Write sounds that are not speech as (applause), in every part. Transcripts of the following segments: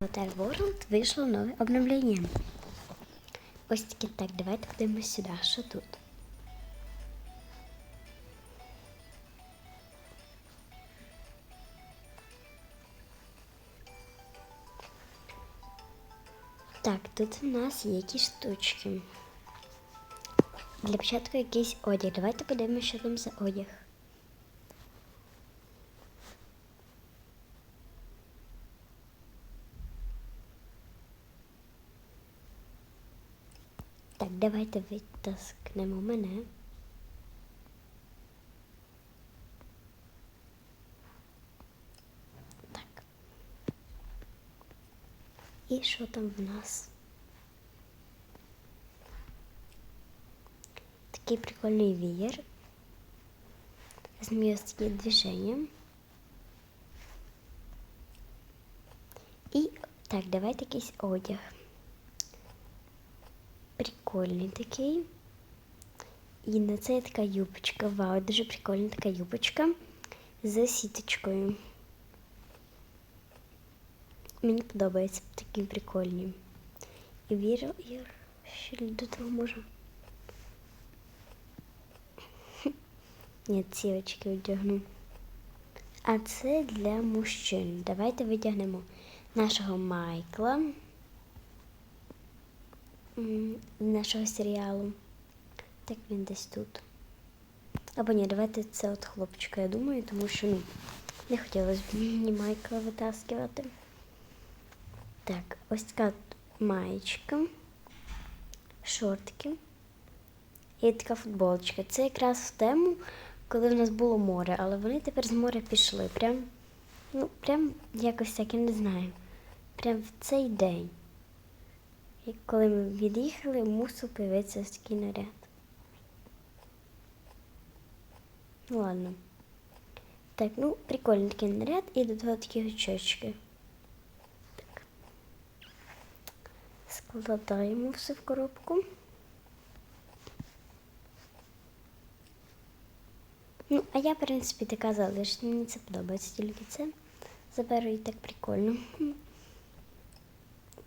Hotel World вийшло нове обновлення. Ось таки так, давайте подивимось сюди, що тут. Так, тут у нас є якісь штучки. Для початку якийсь одяг. Давайте подивимося, що там за одяг. Так, давайте витаскнемо мене. Так. І що там в нас? Такий прикольний веер. З м'яскі движення. І так, давайте якийсь одяг. Прикольний такий. І на це є така юбочка. Вау, дуже прикольна така юбочка з сіточкою. Мені подобається такі прикольні. І вірю, я ще до того можу. (laughs) Ні, ці очки одягну. А це для мужчин. Давайте витягнемо нашого Майкла нашого серіалу. Так він десь тут. Або ні, давайте це от хлопчика, я думаю, тому що ну, не хотілося б мені Майкла витаскувати. Так, ось така маєчка, шортики і така футболочка. Це якраз в тему, коли в нас було море, але вони тепер з моря пішли. Прям, ну, прям якось так, я не знаю. Прям в цей день. І коли ми від'їхали, мусив появитися такий наряд. Ну ладно. Так, ну, прикольний такий наряд і до того такі очечки. Так. Складаємо все в коробку. Ну, а я, в принципі, така залишу. Мені це подобається, тільки це заберу і так прикольно.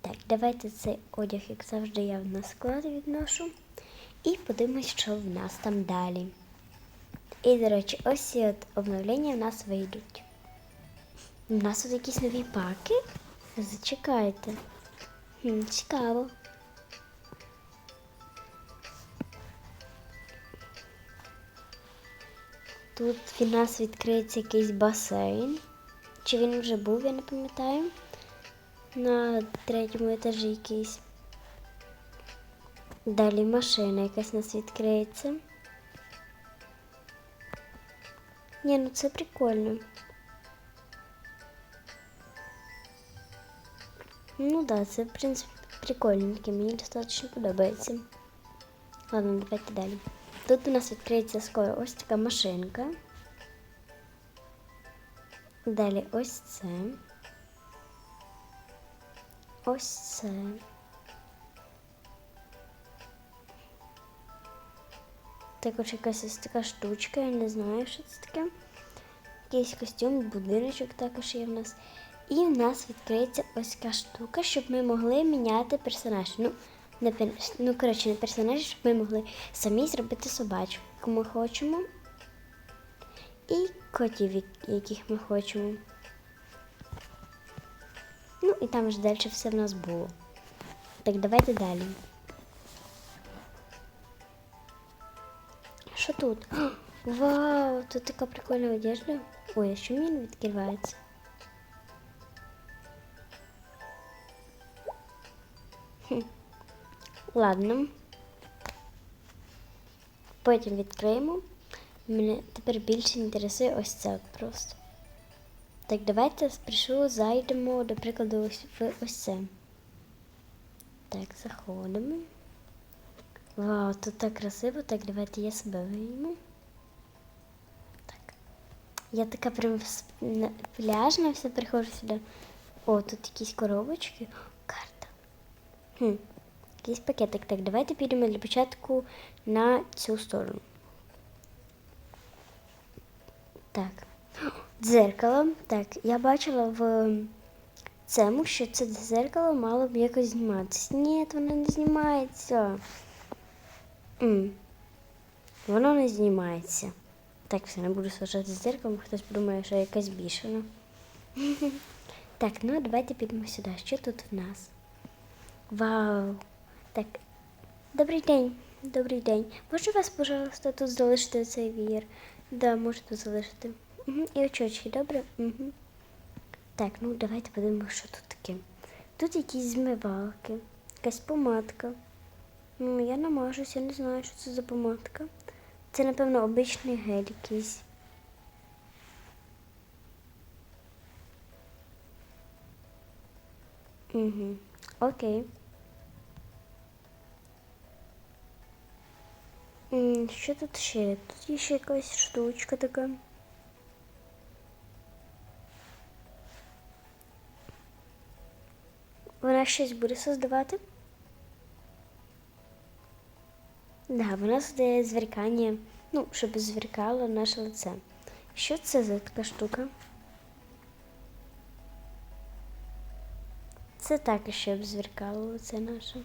Так, давайте цей одяг, як завжди, я на склад відношу. І подивимось, що в нас там далі. І, до речі, ось от обновлення в нас вийдуть. У нас тут якісь нові паки. Зачекайте. Цікаво. Тут в нас відкриється якийсь басейн. Чи він вже був, я не пам'ятаю. На третьому етажі якийсь. Далі машина якась у нас відкриється. Ні, ну це прикольно. Ну да, це в принципі прикольненьке, мені достатньо подобається. Ладно, давайте далі. Тут у нас відкриється скоро ось така машинка. Далі ось це. Ось це. Також якась ось така штучка, я не знаю, що це таке. Якийсь костюм, будиночок також є в нас. І в нас відкриється ось така штука, щоб ми могли міняти персонажів. Ну, не, ну коротше, не персонажів, щоб ми могли самі зробити собачку, яку ми хочемо. І котів, яких ми хочемо. Ну і там вже далі все в нас було. Так, давайте далі. Що тут? (gasps) Вау, тут така прикольна одежда. Ой, а що мені відкривається? Хм. Ладно. Потім відкриємо. Мене тепер більше інтересує ось це просто. Так, давайте спершу зайдемо, до прикладу, в ось це. Так, заходимо. Вау, тут так красиво. Так, давайте я себе вийму. Так. Я така прям пляжна, все приходжу сюди. О, тут якісь коробочки. Карта. Хм. Якийсь пакетик. Так, давайте підемо для початку на цю сторону. Так. Дзеркало. Так, я бачила в цьому, що це дзеркало мало б якось зніматися. Ні, воно не знімається. М. Воно не знімається. Так, все, не буду сважати з дзеркалом, хтось подумає, що я якась бішена. (laughs) Так, ну давайте підемо сюди. Що тут в нас? Вау! Так. Добрий день. Добрий день. Можу вас, пожалуйста, тут залишити цей вієр? Да, можу тут залишити. Угу. І очочки, добре? Угу. Так, ну давайте подивимося, що тут таке. Тут якісь змивалки, якась помадка. Ну, я намажусь, я не знаю, що це за помадка. Це, напевно, обичний гель якийсь. Угу. Окей. Що тут ще? Тут є ще якась штучка така. Вона щось буде создавати? Да, вона создає зверкання, ну, щоб зверкало наше лице. Що це за така штука? Це також, щоб зверкало лице наше.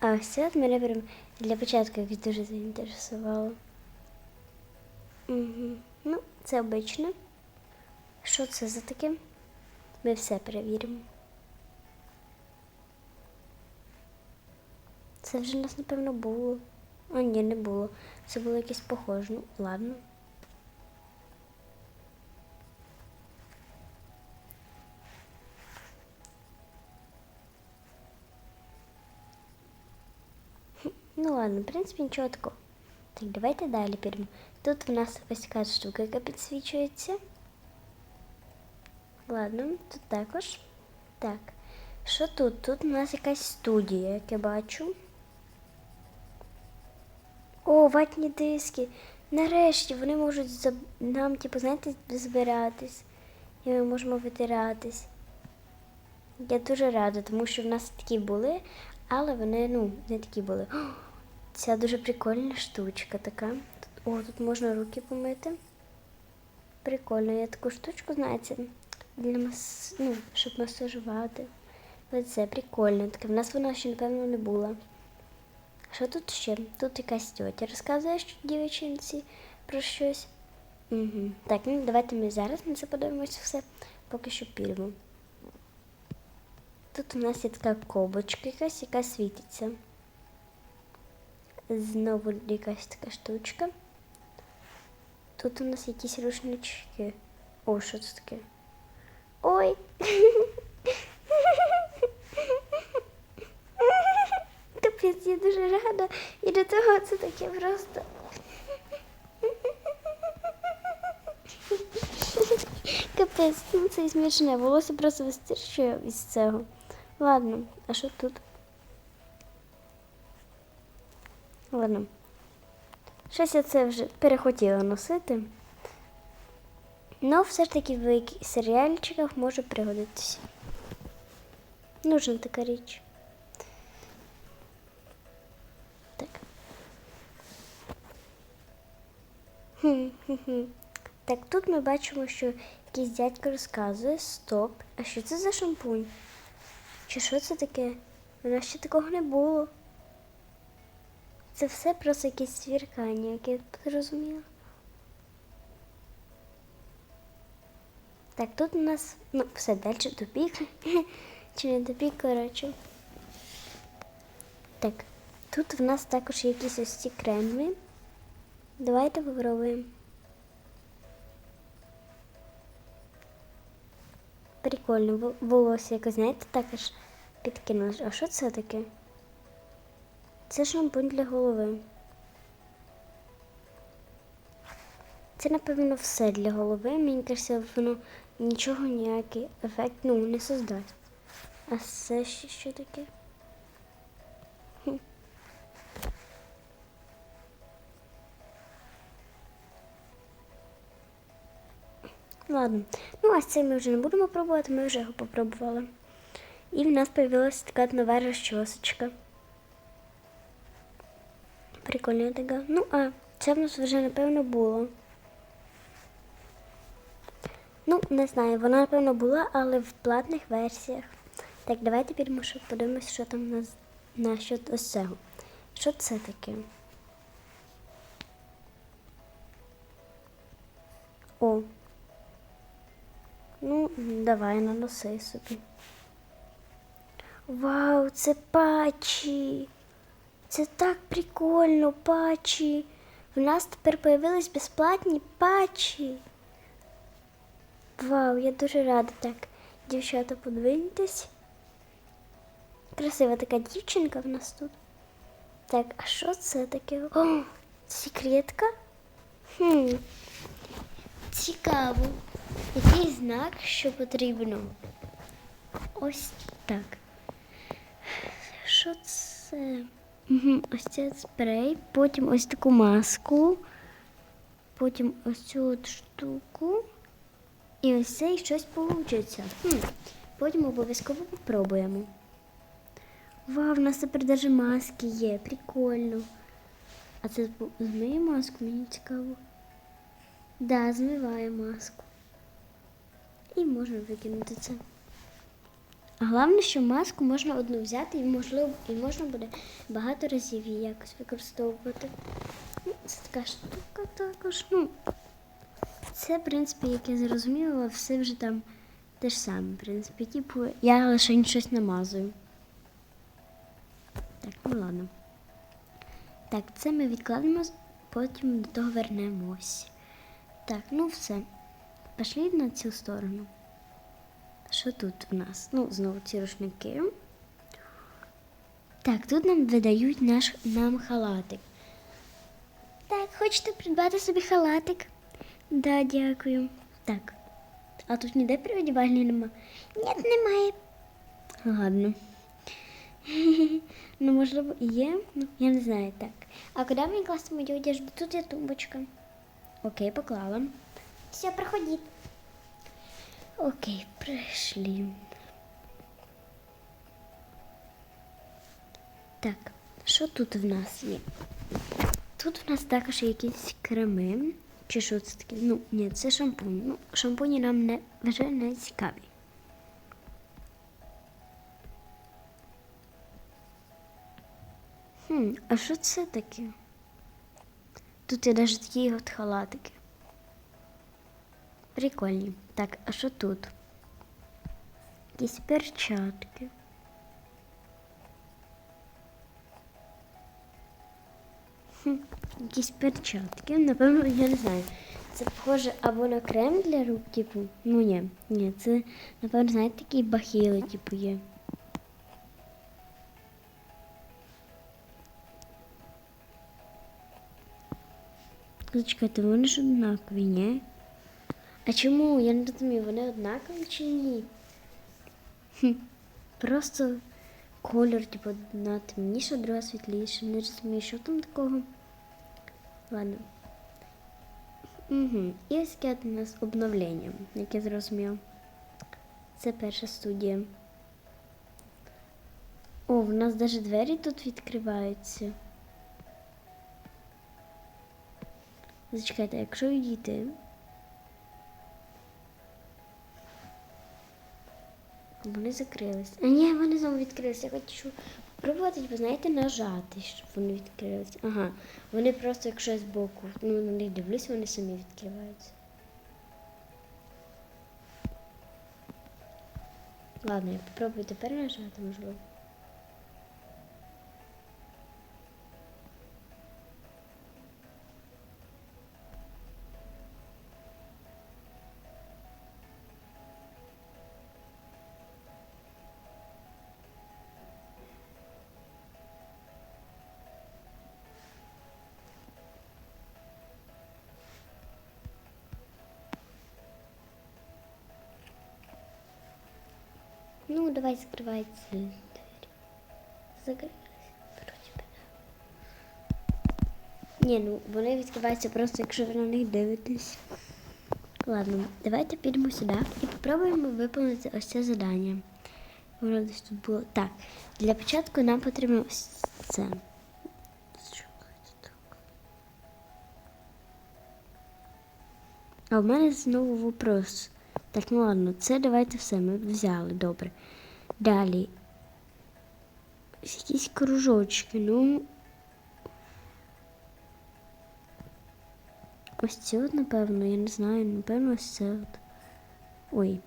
А ось от мене прям для початку якось дуже заінтересувало. Угу. Ну, це обично. Що це за таке? Ми все перевіримо. Це вже у нас, напевно, було. А ні, не було. Це було якесь похоже. Ну, ладно. Ну ладно, в принципі, нічого такого. Так, давайте далі підемо. Тут в нас ось така штука, яка підсвічується. Ладно, тут також. Так. Що тут? Тут у нас якась студія, як я бачу. О, ватні диски. Нарешті вони можуть нам, типу, знаєте, збиратись. І ми можемо витиратись. Я дуже рада, тому що в нас такі були, але вони, ну, не такі були. О, ця дуже прикольна штучка така. О, тут можна руки помити. Прикольно, я таку штучку, знаєте, для мас... ну, щоб масажувати. Це прикольно. Таке в нас вона ще, напевно, не була. Що тут ще? Тут якась тьотя розказує що дівчинці про щось. Угу. Так, ну давайте ми зараз на це подивимося все, поки що підемо. Тут у нас є така кобочка якась, яка світиться. Знову якась така штучка. Тут у нас якісь рушнички. О, що це таке? Ой! Капець, я дуже рада. І до того це таке просто. Капець, ну це смішне. Волосся просто вистирчує із цього. Ладно, а що тут? Ладно. Щось я це вже перехотіла носити. Ну, все ж таки в серіальчиках може пригодитися. Нужна така річ. Так. Хм-хм-хм. Так, тут ми бачимо, що якийсь дядько розказує стоп. А що це за шампунь? Чи що це таке? У нас ще такого не було. Це все просто якесь свіркання, яке я зрозуміла. Так, тут у нас, ну, все далі тупік. (laughs) Чи не тупік, коротше. Так, тут в нас також якісь ось ці креми. Давайте попробуємо. Прикольно, волосся якось, знаєте, також підкинулось. А що це таке? Це шампунь для голови. Це, напевно, все для голови. Мені кажеться, воно нічого ніякий ефект ну, не создасть. А це ще що таке? Ладно. Ну, а цей ми вже не будемо пробувати, ми вже його попробували. І в нас з'явилася така нова розчосочка. Прикольна така. Ну, а це в нас вже, напевно, було. Ну, не знаю, вона, напевно, була, але в платних версіях. Так, давайте щоб подивимось, що там у нас насчет ось цього. Що це таке? О. Ну, давай наноси собі. Вау, це патчі. Це так прикольно, патчі. У нас тепер появились безплатні патчі. Вау, я дуже рада. Так, дівчата, подивитесь. Красива така дівчинка в нас тут. Так, а що це таке? О, секретка? Хм. Цікаво. Який знак, що потрібно? Ось так. Що це? Ось це спрей, потім ось таку маску, потім ось цю от штуку. І ось це і щось вийде. Потім обов'язково попробуємо. Вау, в нас тепер навіть маски є, прикольно. А це змиє маску, мені цікаво. Да, змиває маску. І можна викинути це. А головне, що маску можна одну взяти і можливо і можна буде багато разів її якось використовувати. Це така штука також. Ну, це, в принципі, як я зрозуміла, все вже там те ж саме. В принципі, типу, я лише щось намазую. Так, ну ладно. Так, це ми відкладемо, потім до того вернемось. Так, ну все. Пішли на цю сторону. Що тут в нас? Ну, знову ці рушники. Так, тут нам видають наш нам халатик. Так, хочете придбати собі халатик? Да, дякую. Так. А тут ніде переодівальні нема? Ні, немає. Ладно. (laughs) Ну, можливо, і є. Ну, я не знаю так. А куди мені класти мою одежду? Тут є тумбочка. Окей, поклала. Все, проходіть. Окей, прийшли. Так, що тут в нас є? Тут в нас також є якісь креми. Чи що це таке? Ну, ні, це шампунь. Ну, шампуні нам не вже не цікаві. Хм, а що це таке? Тут є навіть такі от халатики. Прикольні. Так, а що тут? Якісь перчатки. Якісь перчатки. Напевно, я не знаю. Це похоже або на крем для рук, типу. Ну ні, ні, це, напевно, знаєте, такі бахіли, типу, є. Зачекайте, вони ж однакові, ні? А чому? Я не розумію, вони однакові чи ні? Хм. Просто колір, типу, одна темніша, друга світліша. Не розумію, що там такого. Ладно. Угу. І таке у нас обновлення, як я зрозумів. Це перша студія. О, в нас навіть двері тут відкриваються. Зачекайте, якщо йдіти. Вони закрились. А ні, вони знову відкрилися. Я хочу спробувати, ви знаєте, нажати, щоб вони відкрилися. Ага. Вони просто, якщо я боку ну на них дивлюсь, вони самі відкриваються. Ладно, я попробую тепер нажати, можливо. Давай закривай ці двері. Закрилися. Вроді. Ні, ну вони відкриваються просто, якщо ви на них дивитесь. Ладно, давайте підемо сюди і спробуємо виконати ось це завдання. Воно десь тут було. Так, для початку нам потрібно ось це. А в мене знову вопрос. Так, ну ладно, це давайте все. Ми взяли, добре. Далі. Якісь кружочки, ну. Ось це от, напевно, я не знаю, напевно, ось це от. Ой.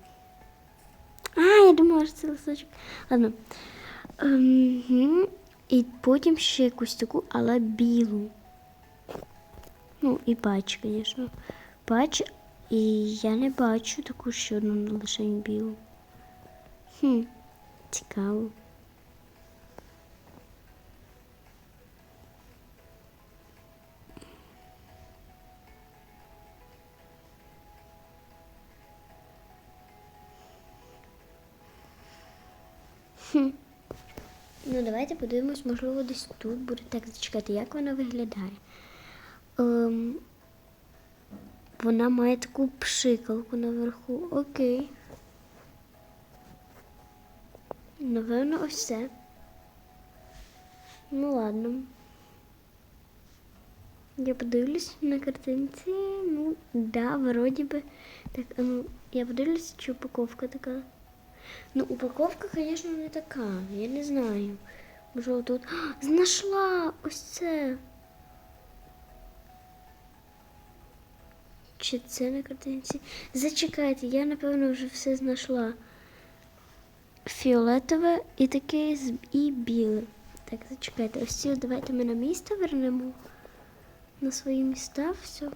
А, я думала, що це листочок. Ладно. Ем, і потім ще якусь таку, але білу. Ну, і патч, звісно. Патч, і я не бачу таку ще одну лише білу. Хм, цікаво. Хм. Ну, давайте подивимось, можливо, десь тут буде. Так, зачекайте, як вона виглядає. Ем, вона має таку пшикалку наверху. Окей. Напевно, ось це. Ну ладно. Я подивлюсь на картинці. Ну, да, вроді би. Так, ну, я подивлюсь, чи упаковка така. Ну, упаковка, звісно, не така. Я не знаю. Можливо, тут. А, знайшла ось це. Чи це на картинці? Зачекайте, я напевно вже все знайшла. Фіолетове і таке і біле. Так, зачекайте, ось давайте ми на місце вернемо. На свої міста все.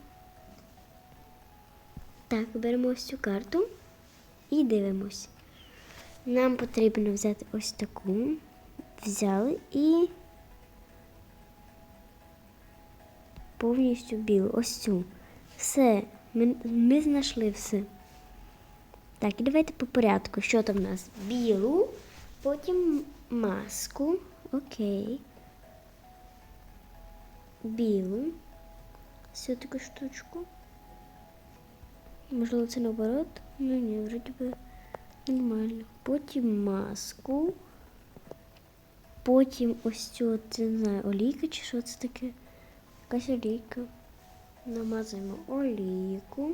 Так, беремо ось цю карту і дивимось. Нам потрібно взяти ось таку. Взяли і повністю білу. Ось цю. Все, ми, ми знайшли все. Так, і давайте по порядку. Що там в нас? Білу, потім маску. Окей. Білу. Все таку штучку. Можливо, це наоборот. Ну ні, вроді би нормально. Потім маску. Потім ось цю, от, не знаю, олійка чи що це таке? Якась олійка. Намазуємо олійку.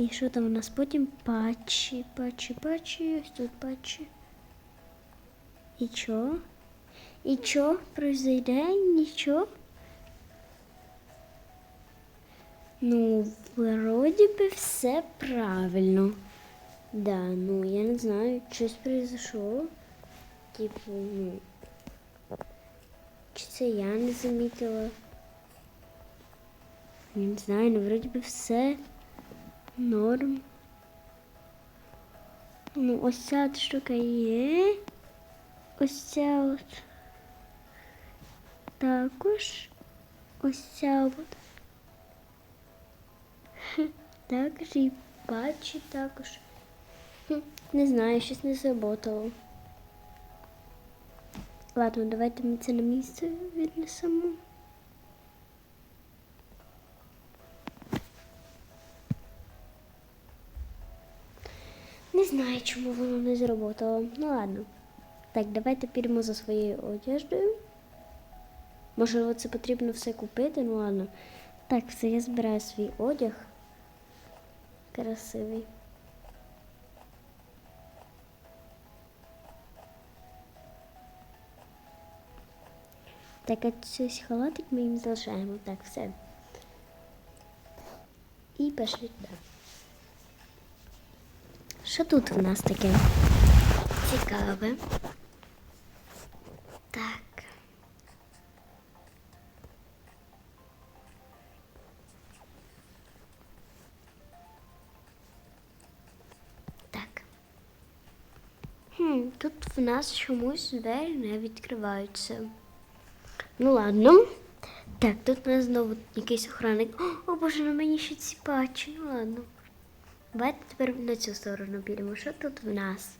І що там у нас потім патчі, патчі, патчі, ось тут патчі. І що? І що произойде? Нічого? Ну, вроді би все правильно. Да, ну я не знаю, щось произошло. Типу, ну. Чи це я не замітила? Я не знаю, ну вроді би все норм. Ну, ось ця штука є. Ось ця от. Також. Ось ця от. Також і патчі також. Хм, Не знаю, щось не заботало. Ладно, давайте ми це на місце віднесемо. Не знаю, чому воно не зроботало. Ну ладно. Так, давайте підемо за своєю одеждою. Можливо, це потрібно все купити, ну ладно. Так, все, я збираю свій одяг. Красивий. Так, а цей халатик ми їм залишаємо. Так, все. І пішли туди. Що тут в нас таке цікаве? Так. Так. Хм, тут в нас чомусь двері не відкриваються. Ну ладно. Так, тут у нас знову якийсь охранник. О, боже, на мені ще ці патчі. Ну ладно. Давайте тепер на цю сторону підемо. Що тут в нас?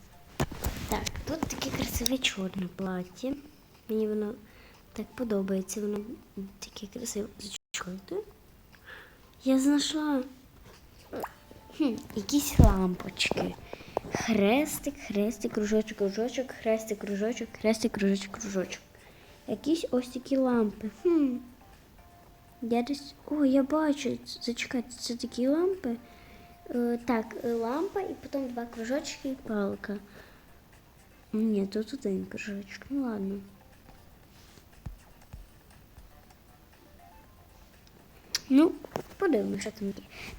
Так, тут таке красиве чорне плаття. Мені воно так подобається. Воно таке красиве. Зачекайте. Я знайшла хм, якісь лампочки. Хрестик, хрестик, кружочок, кружочок, хрестик, кружочок, хрестик, кружочок, кружочок. Якісь ось такі лампи. Хм. Я десь. О, я бачу. Зачекайте, це такі лампи. Е, так, е, лампа і потім два кружочки і палка. Ні, тут один кружочок. Ну ладно. Ну, подивимося, що там є.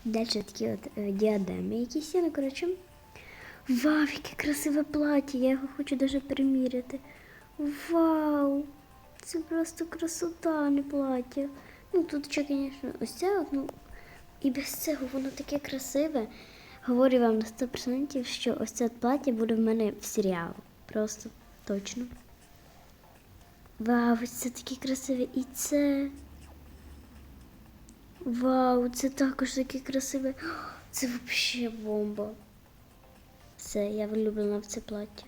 Далі такі от е, діадеми якісь є, ну, коротше. Вау, яке красиве плаття, я його хочу даже приміряти. Вау! Це просто красота, не плаття. Ну тут ще, звісно, ось це, от, ну, і без цього воно таке красиве. Говорю вам на 100%, що ось це плаття буде в мене в серіал. Просто точно. Вау, це таке красиве. І це. Вау, це також таке красиве. (gasps) Це взагалі бомба. Це я влюблена в це плаття.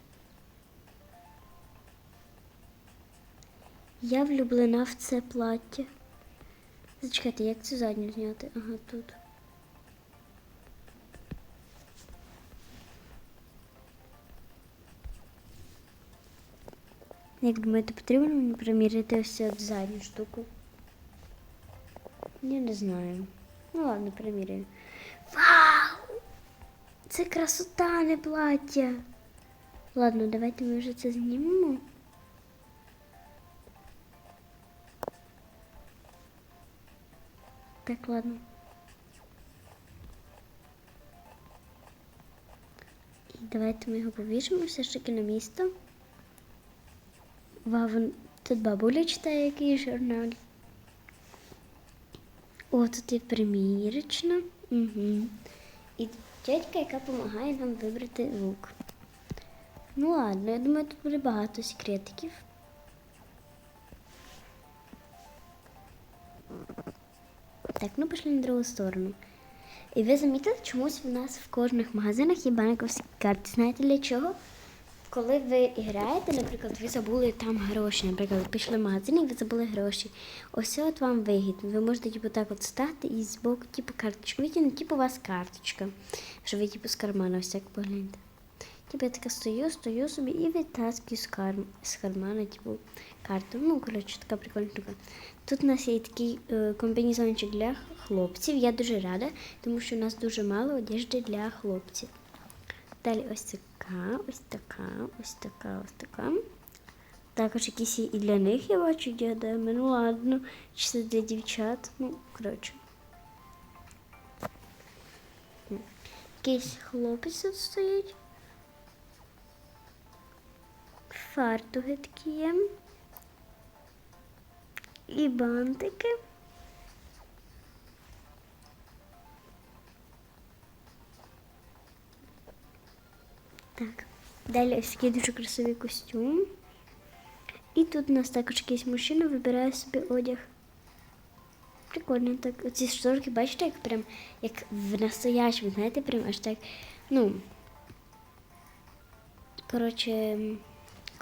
Я влюблена в це плаття. Зачекайте, як цю задню зняти? Ага, тут. Як думаєте, потрібно мені приміряти ось цю задню штуку? Я не знаю. Ну ладно, приміряю. Вау! Це красота, не плаття. Ладно, давайте ми вже це знімемо. Так, ладно. І давайте ми його повішимо все ж таки на місто. Вау, тут бабуля читає якийсь журнал. О, тут є примірочна. Угу. І тітка, яка допомагає нам вибрати лук. Ну ладно, я думаю, тут буде багато секретиків. Так, ну пішли на другу сторону. І ви замітили, чомусь в нас в кожних магазинах є банковські карти. Знаєте для чого? Коли ви граєте, наприклад, ви забули там гроші. Наприклад, ви пішли в магазин і ви забули гроші. Ось от вам вигідно. Ви можете типу, так от стати і з боку, типу, карточку витягнути, типу у вас карточка. Що ви типу з кармана так погляньте. Типу я така стою, стою собі і витаскую з, карм... з кармана, типу, карту. Ну, коротше, така прикольна штука. Тут у нас є такий е, комбінезончик для хлопців. Я дуже рада, тому що у нас дуже мало одежди для хлопців. Далі ось така, ось така, ось така, ось така. Також якісь і для них я бачу діадеми. Ну ладно, чи це для дівчат. Ну, коротше. Якийсь хлопець тут стоїть. Фартуги такі є. І бантики. Так. Далі ось такий дуже красивий костюм. І тут у нас також якийсь мужчина вибирає собі одяг. Прикольно так. Оці шторки, бачите, як прям як в настоящому, знаєте, прям аж так. Ну. Коротше,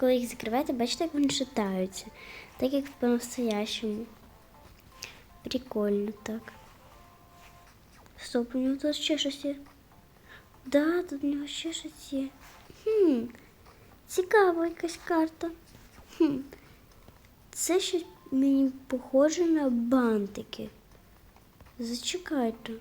коли їх закриваєте, бачите, як вони шатаються. Так як по-настоящему. Прикольно так. Стоп, у нього тут ще щось є. Да, тут у нього ще щось є. Хм, цікава якась карта. Хм. Це щось мені похоже на бантики. Зачекайте.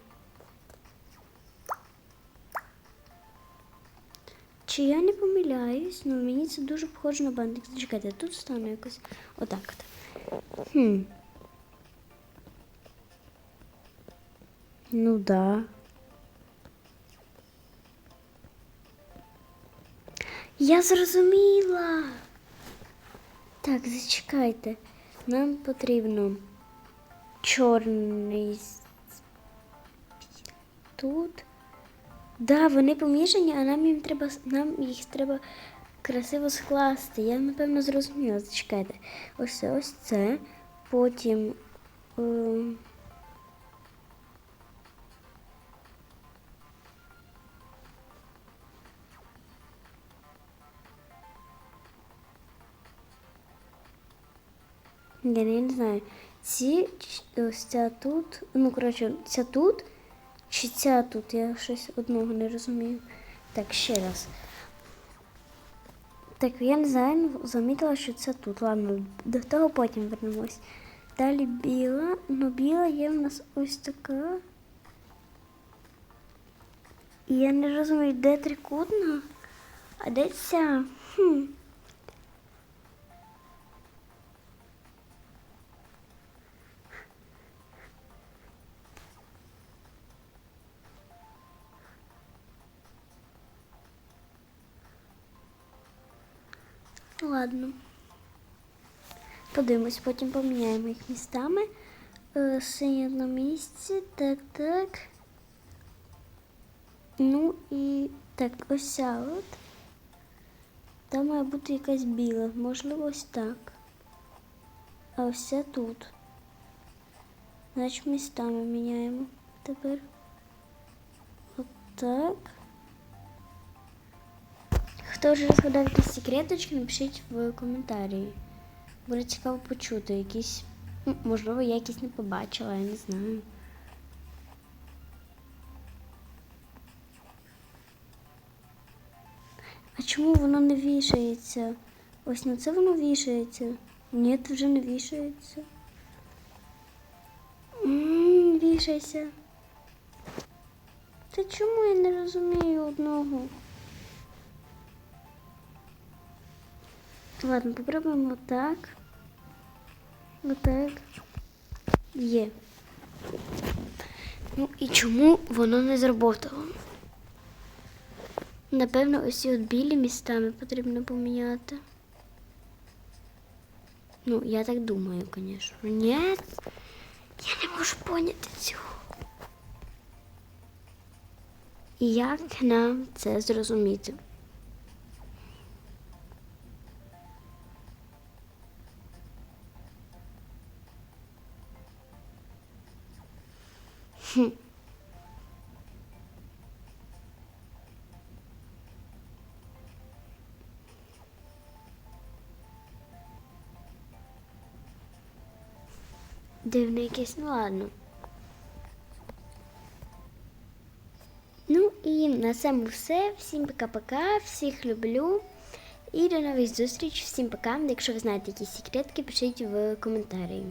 Чи я не помиляюсь, ну мені це дуже похоже на бантик. Зачекайте, тут стану якось отак от. Хм. Ну да. Я зрозуміла. Так, зачекайте. Нам потрібно чорний тут. Да, вони поміжені, а нам їм треба нам їх треба красиво скласти. Я напевно зрозуміла. Зачекайте. Ось це, ось це. Потім. Е, Я не, знаю. Ці ось ця тут. Ну, коротше, ця тут. Чи ця тут? Я щось одного не розумію. Так, ще раз. Так, я не знаю, ну, замітила, що це тут. Ладно, до того потім вернемось. Далі біла. Ну, біла є в нас ось така. І я не розумію, де трикутна, а де ця. Хм. Ладно. Подивимось, потім поміняємо їх містами. Е, Синя на місці. Так, так. Ну і так, ось ця от. Там має бути якась біла. Можливо, ось так. А ось ця тут. Значить, містами міняємо тепер. Отак. Хто вже розгадав якісь секреточки, напишіть в коментарі. Буде цікаво почути якісь. ну, Можливо, я якісь не побачила, я не знаю. А чому воно не вішається? Ось на це воно вішається. Ні, це вже не вішається. Вішайся. Та чому я не розумію одного? Ладно, попробуємо так. Отак. Є. Ну і чому воно не зработало? Напевно, ось ці от білі містами потрібно поміняти. Ну, я так думаю, звісно. Ні, я не можу поняти цього. І як нам це зрозуміти? Дивно якесь, ну ладно. Ну і на цьому все. Всім пока-пока, всіх люблю. І до нових зустріч. Всім пока. Якщо ви знаєте якісь секретки, пишіть в коментарі.